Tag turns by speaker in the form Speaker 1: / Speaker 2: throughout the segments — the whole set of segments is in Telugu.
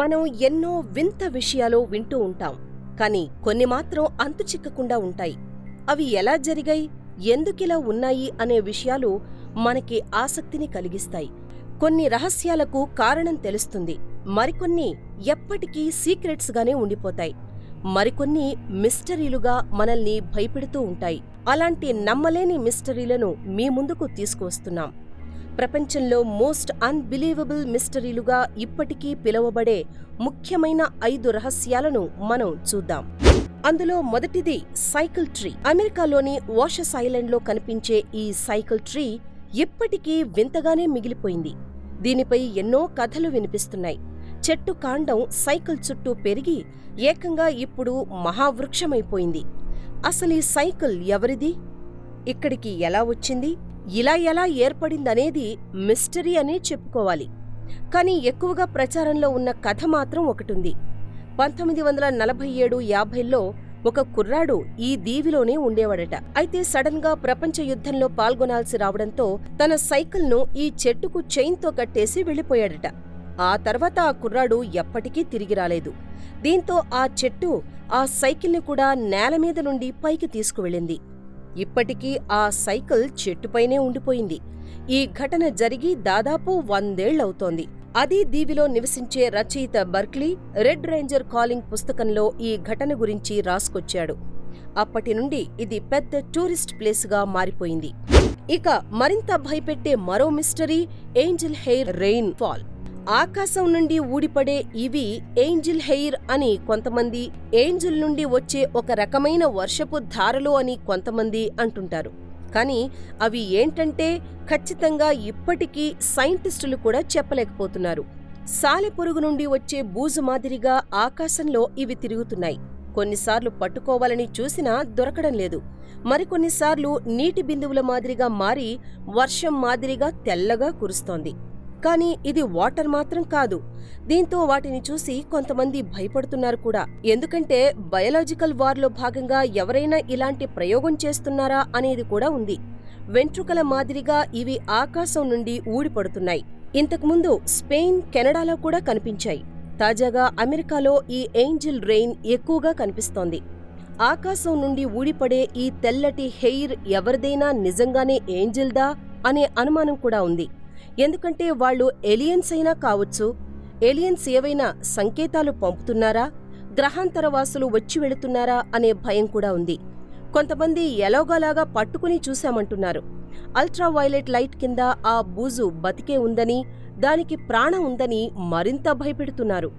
Speaker 1: మనం ఎన్నో వింత విషయాలు వింటూ ఉంటాం కానీ కొన్ని మాత్రం అంతు చిక్కకుండా ఉంటాయి. అవి ఎలా జరిగాయి ఎందుకిలా ఉన్నాయి అనే విషయాలు మనకి ఆసక్తిని కలిగిస్తాయి. కొన్ని రహస్యాలకు కారణం తెలుస్తుంది. మరికొన్ని ఎప్పటికీ సీక్రెట్స్గానే ఉండిపోతాయి. మరికొన్ని మిస్టరీలుగా మనల్ని భయపెడుతూ ఉంటాయి. అలాంటి నమ్మలేని మిస్టరీలను మీ ముందుకు తీసుకువస్తున్నాం. ప్రపంచంలో మోస్ట్ అన్బిలీవబుల్ మిస్టరీలుగా ఇప్పటికీ పిలువబడే ముఖ్యమైన ఐదు రహస్యాలను మనం చూద్దాం. అందులో మొదటిది సైకిల్ ట్రీ. అమెరికాలోని వాషస్ ఐలాండ్లో కనిపించే ఈ సైకిల్ ట్రీ ఇప్పటికీ వింతగానే మిగిలిపోయింది. దీనిపై ఎన్నో కథలు వినిపిస్తున్నాయి. చెట్టు కాండం సైకిల్ చుట్టూ పెరిగి ఏకంగా ఇప్పుడు మహావృక్షమైపోయింది. అసలు ఈ సైకిల్ ఎవరిది? ఇక్కడికి ఎలా వచ్చింది? ఇలా ఎలా ఏర్పడిందనేది మిస్టరీ అనే చెప్పుకోవాలి. కానీ ఎక్కువగా ప్రచారంలో ఉన్న కథ మాత్రం ఒకటుంది. పంతొమ్మిది వందల నలభై ఏడు యాభైలో ఒక కుర్రాడు ఈ దీవిలోనే ఉండేవాడట. అయితే సడన్గా ప్రపంచ యుద్ధంలో పాల్గొనాల్సి రావడంతో తన సైకిల్ను ఈ చెట్టుకు చైన్తో కట్టేసి వెళ్ళిపోయాడట. ఆ తర్వాత ఆ కుర్రాడు ఎప్పటికీ తిరిగి రాలేదు. దీంతో ఆ చెట్టు ఆ సైకిల్ని కూడా నేల మీద నుండి పైకి తీసుకువెళ్ళింది. ఇప్పటికీ ఆ సైకిల్ చెట్టుపైనే ఉండిపోయింది. ఈ ఘటన జరిగి దాదాపు వందేళ్ళవుతోంది. అదే దీవిలో నివసించే రచయిత బర్క్లీ రెడ్ రేంజర్ కాలింగ్ పుస్తకంలో ఈ ఘటన గురించి రాసుకొచ్చాడు. అప్పటి నుండి ఇది పెద్ద టూరిస్ట్ ప్లేస్గా మారిపోయింది. ఇక మరింత భయపెట్టే మరో mystery angel hair rain fall. ఆకాశం నుండి ఊడిపడే ఇవి ఏంజిల్ హెయిర్ అని కొంతమంది ఏంజిల్ నుండి వచ్చే ఒక రకమైన వర్షపు ధారలు అని కొంతమంది అంటుంటారు. కానీ అవి ఏంటంటే ఖచ్చితంగా ఇప్పటికీ సైంటిస్టులు కూడా చెప్పలేకపోతున్నారు. సాలెపురుగు నుండి వచ్చే బూజు మాదిరిగా ఆకాశంలో ఇవి తిరుగుతున్నాయి. కొన్నిసార్లు పట్టుకోవాలని చూసినా దొరకడం లేదు. మరికొన్నిసార్లు నీటి బిందువుల మాదిరిగా మారి వర్షం మాదిరిగా తెల్లగా కురుస్తోంది. కానీ ఇది వాటర్ మాత్రం కాదు. దీంతో వాటిని చూసి కొంతమంది భయపడుతున్నారు కూడా. ఎందుకంటే బయలాజికల్ వార్లో భాగంగా ఎవరైనా ఇలాంటి ప్రయోగం చేస్తున్నారా అనేది కూడా ఉంది. వెంట్రుకల మాదిరిగా ఇవి ఆకాశం నుండి ఊడిపడుతున్నాయి. ఇంతకుముందు స్పెయిన్ కెనడాలో కూడా కనిపించాయి. తాజాగా అమెరికాలో ఈ ఏంజిల్ రెయిన్ ఎక్కువగా కనిపిస్తోంది. ఆకాశం నుండి ఊడిపడే ఈ తెల్లటి హెయిర్ ఎవరిదైనా నిజంగానే ఏంజిల్దా? అనే అనుమానం కూడా ఉంది. ఎందుకంటే వాళ్ళు ఎలియన్స్ అయినా కావచ్చు. ఏలియన్స్ ఏవైనా సంకేతాలు పంపుతున్నారా? గ్రహాంతరవాసులు వచ్చి వెళుతున్నారా అనే భయం కూడా ఉంది. కొంతమంది ఎలాగోలాగా పట్టుకుని చూశామంటున్నారు. అల్ట్రావైలెట్ లైట్ కింద ఆ బూజు బతికే ఉందని దానికి ప్రాణం ఉందని మరింత భయపెడుతున్నారు.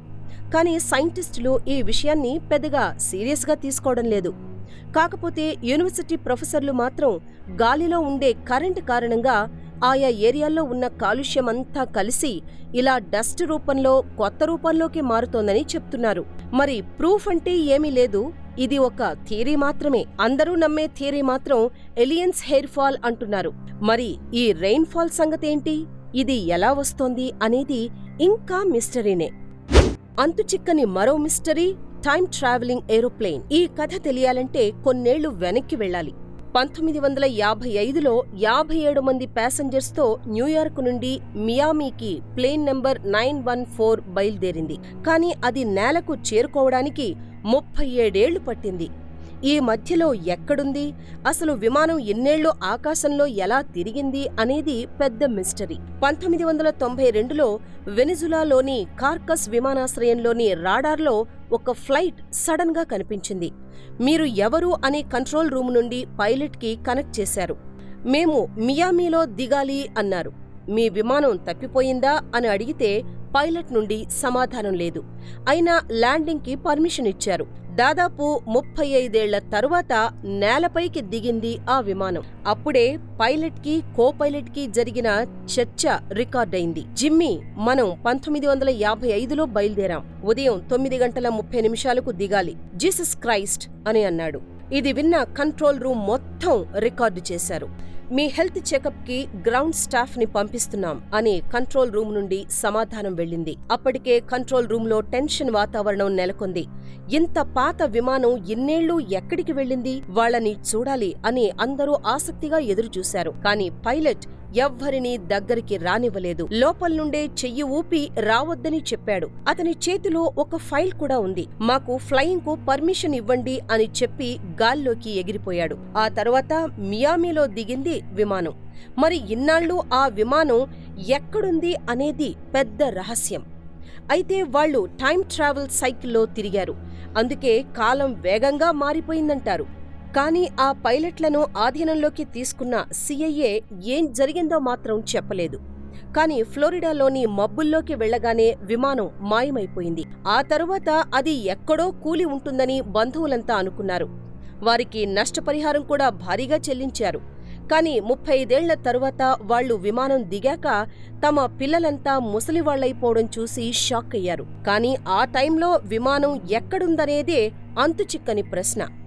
Speaker 1: కానీ సైంటిస్టులు ఈ విషయాన్ని పెద్దగా సీరియస్గా తీసుకోవడం లేదు. కాకపోతే యూనివర్సిటీ ప్రొఫెసర్లు మాత్రం గాలిలో ఉండే కరెంట్ కారణంగా ఆయా ఏరియాల్లో ఉన్న కాలుష్యమంతా కలిసి ఇలా డస్ట్ రూపంలో కొత్త రూపంలోకి మారుతోందని చెప్తున్నారు. మరి ప్రూఫ్ అంటే ఏమీ లేదు. ఇది ఒక థియరీ మాత్రమే. అందరూ నమ్మే థియరీ మాత్రం ఎలియన్స్ హెయిర్ ఫాల్ అంటున్నారు. మరి ఈ రెయిన్ ఫాల్ సంగతేంటి ఇది ఎలా వస్తోంది అనేది ఇంకా మిస్టరీనే. అంతుచిక్కని మరో మిస్టరీ టైం ట్రావెలింగ్ ఏరోప్లేన్. ఈ కథ తెలియాలంటే కొన్నేళ్ళు వెనక్కి వెళ్ళాలి. పంతొమ్మిది వందల యాభై ఐదులో యాభై ఏడు మంది ప్యాసింజర్స్తో న్యూయార్క్ నుండి మియామీకి plane number nine one four బయలుదేరింది. కానీ అది నేలకు చేరుకోవడానికి ముప్పై ఏడేళ్ళు పట్టింది. ఈ మధ్యలో ఎక్కడుంది? అసలు విమానం ఎన్నేళ్ళు ఆకాశంలో ఎలా తిరిగింది అనేది పెద్ద మిస్టరీ. పంతొమ్మిది వందల తొంభై రెండులో వెనిజులాలోని కార్కస్ విమానాశ్రయంలోని రాడార్లో ఒక ఫ్లైట్ సడన్గా కనిపించింది. మీరు ఎవరు అనే కంట్రోల్ రూమ్ నుండి పైలట్కి కనెక్ట్ చేశారు. మేము మియామీలో దిగాలి అన్నారు. మీ విమానం తప్పిపోయిందా అని అడిగితే పైలట్ నుండి సమాధానం లేదు. అయినా ల్యాండింగ్కి పర్మిషన్ ఇచ్చారు. దాదాపు ముప్పై ఐదేళ్ళ తరువాత నేలపైకి దిగింది ఆ విమానం. అప్పుడే పైలట్కి కో పైలట్కి జరిగిన చర్చ రికార్డైంది జిమ్మీ మనం పంతొమ్మిది వందల యాభై ఐదులో బయలుదేరాం. ఉదయం తొమ్మిది గంటల ముప్పై నిమిషాలకు దిగాలి. జీసస్ క్రైస్ట్ అని అన్నాడు. ఇది విన్న కంట్రోల్ రూమ్ మొత్తం రికార్డు చేశారు. మీ హెల్త్ చెకప్కి గ్రౌండ్ స్టాఫ్ని పంపిస్తున్నాం అని కంట్రోల్ రూమ్ నుండి సమాధానం వెళ్ళింది. అప్పటికే కంట్రోల్ రూమ్లో టెన్షన్ వాతావరణం నెలకొంది. ఇంత పాత విమానం ఇన్నేళ్ళు ఎక్కడికి వెళ్ళింది? వాళ్ళని చూడాలి అని అందరూ ఆసక్తిగా ఎదురుచూశారు. కానీ పైలట్ ఎవ్వరినీ దగ్గరికి రానివ్వలేదు. లోపల నుండే చెయ్యి ఊపి రావద్దని చెప్పాడు. అతని చేతిలో ఒక ఫైల్ కూడా ఉంది. మాకు ఫ్లయింగ్కు పర్మిషన్ ఇవ్వండి అని చెప్పి గాల్లోకి ఎగిరిపోయాడు. ఆ తర్వాత మియామిలో దిగింది విమానం. మరి ఇన్నాళ్ళు ఆ విమానం ఎక్కడుంది అనేది పెద్ద రహస్యం. అయితే వాళ్ళు టైం ట్రావెల్ సైకిల్లో తిరిగారు. అందుకే కాలం వేగంగా మారిపోయిందంటారు. కానీ ఆ పైలట్లను ఆధీనంలోకి తీసుకున్న సిఐఏ ఏం జరిగిందో మాత్రం చెప్పలేదు. కానీ ఫ్లోరిడాలోని మబ్బుల్లోకి వెళ్ళగానే విమానం మాయమైపోయింది. ఆ తరువాత అది ఎక్కడో కూలి ఉంటుందని బంధువులంతా అనుకున్నారు. వారికి నష్టపరిహారం కూడా భారీగా చెల్లించారు. కానీ ముప్పై ఐదేళ్ళ తరువాత వాళ్ళు విమానం దిగాక తమ పిల్లలంతా ముసలివాళ్ళైపోవడం చూసి షాక్ అయ్యారు కానీ ఆ టైంలో విమానం ఎక్కడుందనేదే అంతుచిక్కని ప్రశ్న.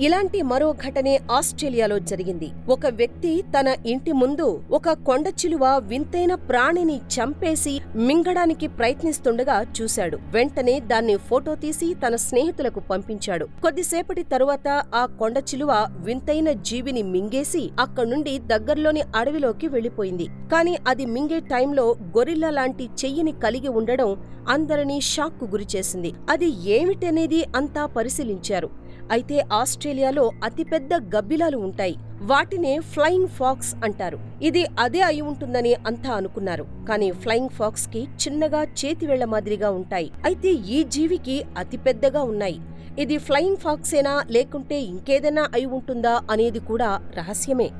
Speaker 1: ఇలాంటి మరో ఘటనే ఆస్ట్రేలియాలో జరిగింది. ఒక వ్యక్తి తన ఇంటి ముందు ఒక కొండ చిలువ వింతైన ప్రాణిని చంపేసి మింగడానికి ప్రయత్నిస్తుండగా చూశాడు. వెంటనే దాన్ని ఫోటో తీసి తన స్నేహితులకు పంపించాడు. కొద్దిసేపటి తరువాత ఆ కొండ చిలువ వింతైన జీవిని మింగేసి అక్కడ్నుండి దగ్గర్లోని అడవిలోకి వెళ్ళిపోయింది కాని అది మింగే టైంలో గొరిల్లా లాంటి చెయ్యిని కలిగి ఉండడం అందరినీ షాక్కు గురిచేసింది. అది ఏమిటనేది అంతా పరిశీలించారు. అయితే ఆస్ట్రేలియాలో అతిపెద్ద గబ్బిలాలు ఉంటాయి. వాటినే ఫ్లయింగ్ ఫాక్స్ అంటారు. ఇది అదే అయి ఉంటుందని అంతా అనుకున్నారు. కానీ ఫ్లయింగ్ ఫాక్స్కి చిన్నగా చేతివేళ్ళ మాదిరిగా ఉంటాయి. అయితే ఈ జీవికి అతిపెద్దగా ఉన్నాయి. ఇది ఫ్లయింగ్ ఫాక్సేనా లేకుంటే ఇంకేదైనా అయి ఉంటుందా అనేది కూడా రహస్యమే.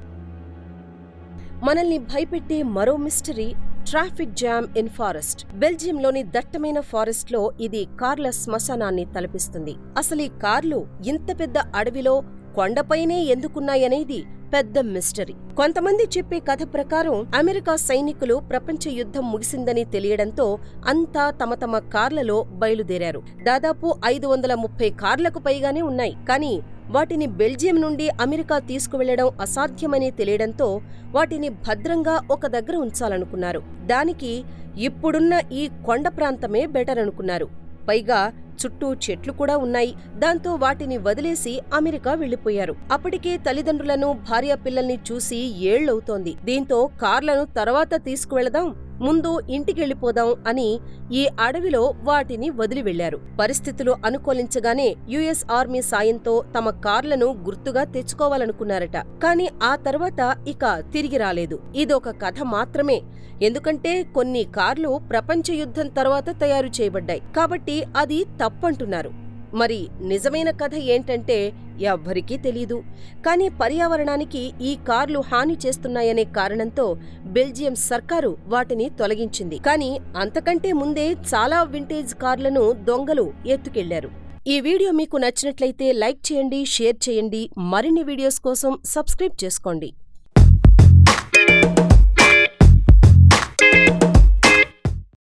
Speaker 1: మనల్ని భయపెట్టే మరో mystery traffic jam in forest. బెల్జియంలోని దట్టమైన ఫారెస్ట్లో ఇది కార్ల శ్మశానాన్ని తలపిస్తుంది. అసలు ఈ కార్లు ఇంత పెద్ద అడవిలో కొండపైనే ఎందుకున్నాయనేది పెద్ద మిస్టరీ. కొంతమంది చెప్పే కథ ప్రకారం అమెరికా సైనికులు ప్రపంచ యుద్ధం ముగిసిందని తెలియడంతో అంతా తమ తమ కార్లలో బయలుదేరారు. దాదాపు ఐదు వందల ముప్పై కార్లకు పైగానే ఉన్నాయి. కానీ వాటిని బెల్జియం నుండి అమెరికా తీసుకువెళ్ళడం అసాధ్యమని తెలియడంతో వాటిని భద్రంగా ఒక దగ్గర ఉంచాలనుకున్నారు. దానికి ఇప్పుడున్న ఈ కొండ ప్రాంతమే బెటర్ అనుకున్నారు. పైగా చుట్టూ చెట్లు కూడా ఉన్నాయి. దాంతో వాటిని వదిలేసి అమెరికా వెళ్ళిపోయారు అప్పటికే తల్లిదండ్రులను భార్య పిల్లల్ని చూసి ఏళ్ళవుతోంది దీంతో కార్లను తర్వాత తీసుకువెళదాం. ముందు ఇంటికెళ్ళిపోదాం అని ఈ అడవిలో వాటిని వదిలి వెళ్ళారు పరిస్థితులు అనుకూలించగానే యుఎస్ ఆర్మీ సాయంతో తమ కార్లను గుర్తుగా తెచ్చుకోవాలనుకున్నారట. కానీ ఆ తర్వాత ఇక తిరిగి రాలేదు. ఇదొక కథ మాత్రమే. ఎందుకంటే కొన్ని కార్లు ప్రపంచ యుద్ధం తర్వాత తయారు చేయబడ్డాయి. కాబట్టి అది తప్పంటున్నారు. మరి నిజమైన కథ ఏంటంటే ఎవ్వరికీ తెలీదు. కానీ పర్యావరణానికి ఈ కార్లు హాని చేస్తున్నాయనే కారణంతో బెల్జియం సర్కారు వాటిని తొలగించింది. కానీ అంతకంటే ముందే చాలా వింటేజ్ కార్లను దొంగలు ఎత్తుకెళ్ళారు. ఈ వీడియో మీకు నచ్చినట్లయితే లైక్ చేయండి షేర్ చేయండి. మరిన్ని వీడియోస్ కోసం సబ్స్క్రైబ్ చేసుకోండి.